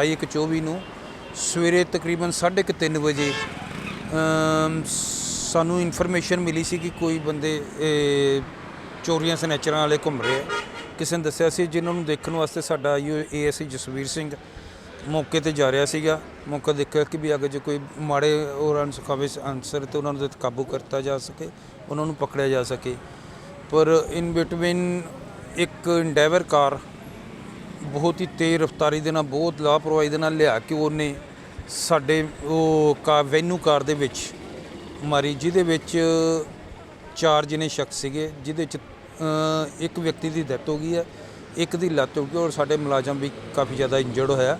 28/1/24 ਨੂੰ ਸਵੇਰੇ ਤਕਰੀਬਨ 3:30 ਵਜੇ ਸਾਨੂੰ ਇਨਫੋਰਮੇਸ਼ਨ ਮਿਲੀ ਸੀ ਕਿ ਕੋਈ ਬੰਦੇ ਚੋਰੀਆਂ ਸਨੈਚਰਾਂ ਵਾਲੇ ਘੁੰਮ ਰਹੇ ਆ। ਕਿਸੇ ਨੇ ਦੱਸਿਆ ਸੀ, ਜਿਨ੍ਹਾਂ ਨੂੰ ਦੇਖਣ ਵਾਸਤੇ ਸਾਡਾ ਏਐਸਆਈ ਜਸਵੀਰ ਸਿੰਘ ਮੌਕੇ ਤੇ ਜਾ ਰਿਹਾ ਸੀਗਾ। ਮੌਕਾ ਦੇਖਿਆ ਕਿ ਵੀ ਅਗਰ ਜੇ ਕੋਈ ਮਾੜੇ ਔਰ ਅਨਸਖਾਵੇ ਅਨਸਰ ਤੇ ਉਹਨਾਂ ਨੂੰ ਤੇ ਕਾਬੂ ਕਰਤਾ ਜਾ ਸਕੇ, ਉਹਨਾਂ ਨੂੰ ਪਕੜਿਆ ਜਾ ਸਕੇ। ਪਰ ਇਨ ਬਿਟਵੀਨ ਇੱਕ ਇੰਡੈਵਰ ਕਾਰ ਬਹੁਤ ਹੀ ਤੇਜ਼ ਰਫ਼ਤਾਰੀ ਦੇ ਨਾਲ ਬਹੁਤ ਲਾਪਰਵਾਹੀ ਦੇ ਨਾਲ ਲਿਆ ਕੇ ਉਹਨੇ ਸਾਡੇ ਉਹ ਕਾ ਵੈਨੂ ਕਾਰ ਦੇ ਵਿੱਚ ਮਾਰੀ ਜਿਹਦੇ ਵਿੱਚ ਚਾਰ ਜਿਹਨੇ ਸ਼ਖਸ ਸੀਗੇ ਜਿਹਦੇ ਚ ਅ, ਇੱਕ ਵਿਅਕਤੀ ਦੀ ਡੈਥ ਹੋ ਗਈ ਹੈ ਇੱਕ ਦੀ ਲੱਤ ਹੋ ਗਈ ਔਰ ਸਾਡੇ ਮੁਲਾਜ਼ਮ ਵੀ ਕਾਫੀ ਜ਼ਿਆਦਾ ਇੰਜਰਡ ਹੋਇਆ।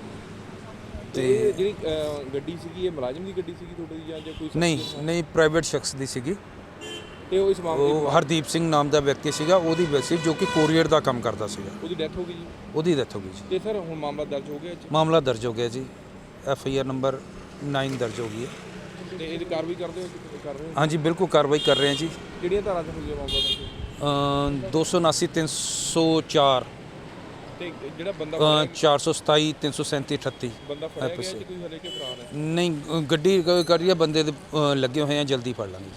ਤੇ ਜਿਹੜੀ ਅਹ, ਗੱਡੀ ਸੀਗੀ ਇਹ ਮੁਲਾਜ਼ਮ ਦੀ ਗੱਡੀ ਸੀਗੀ ਤੁਹਾਡੀ ਜਾਂ ਜਾਂ ਕੋਈ ਨਹੀਂ ਨਹੀਂ ਪ੍ਰਾਈਵੇਟ ਸ਼ਖਸ ਦੀ ਸੀਗੀ। ਤੇ ਉਹ ਇਸ ਮਾਮਲੇ ਉਹ ਹਰਦੀਪ ਸਿੰਘ ਨਾਮ ਦਾ ਵਿਅਕਤੀ ਸੀਗਾ ਉਹਦੀ ਵੈਸੇ ਜੋ ਕਿ ਕੋਰੀਅਰ ਦਾ ਕੰਮ ਕਰਦਾ ਸੀਗਾ। ਉਹਦੀ ਡੈਥ ਹੋ ਗਈ ਜੀ? ਉਹਦੀ ਡੈਥ ਹੋ ਗਈ ਜੀ। ਤੇ ਸਰ ਹੁਣ ਮਾਮਲਾ ਦਰਜ ਹੋ ਗਿਆ 'ਚ? ਮਾਮਲਾ ਦਰਜ ਹੋ ਗਿਆ ਜੀ। ਐਫ ਆਈ ਆਰ ਨੰਬਰ 9 ਦਰਜ ਹੋ ਗਈ ਹੈ। ਤੇ ਇਹਦੀ ਕਾਰਵਾਈ ਕਰਦੇ ਹੋ ਕਿ ਕਰ ਰਹੇ ਹੋ? ਹਾਂਜੀ ਬਿਲਕੁਲ ਕਾਰਵਾਈ ਕਰ ਰਹੇ ਹਾਂ ਜੀ। ਕਿਹੜੀਆਂ ਧਾਰਾਂ 'ਚ ਹੋਈ ਹੈ ਮਾਮਲਾ ਦਰਜ? ਅ, 279 304 ਤੇ ਜਿਹੜਾ ਬੰਦਾ ਅ, 427 337 38 ਬੰਦਾ ਫੜਿਆ ਗਿਆ। ਜੀ ਕੋਈ ਹਲੇ ਕਿ ਫਰਾਰ ਹੈ? ਨਹੀਂ ਅ, ਗੱਡੀ ਕ- ਕਰੀਏ ਬੰਦੇ ਦੇ ਅ, ਲੱਗੇ ਹੋਏ ਆ ਜਲਦੀ ਫੜ ਲਾਂਗੇ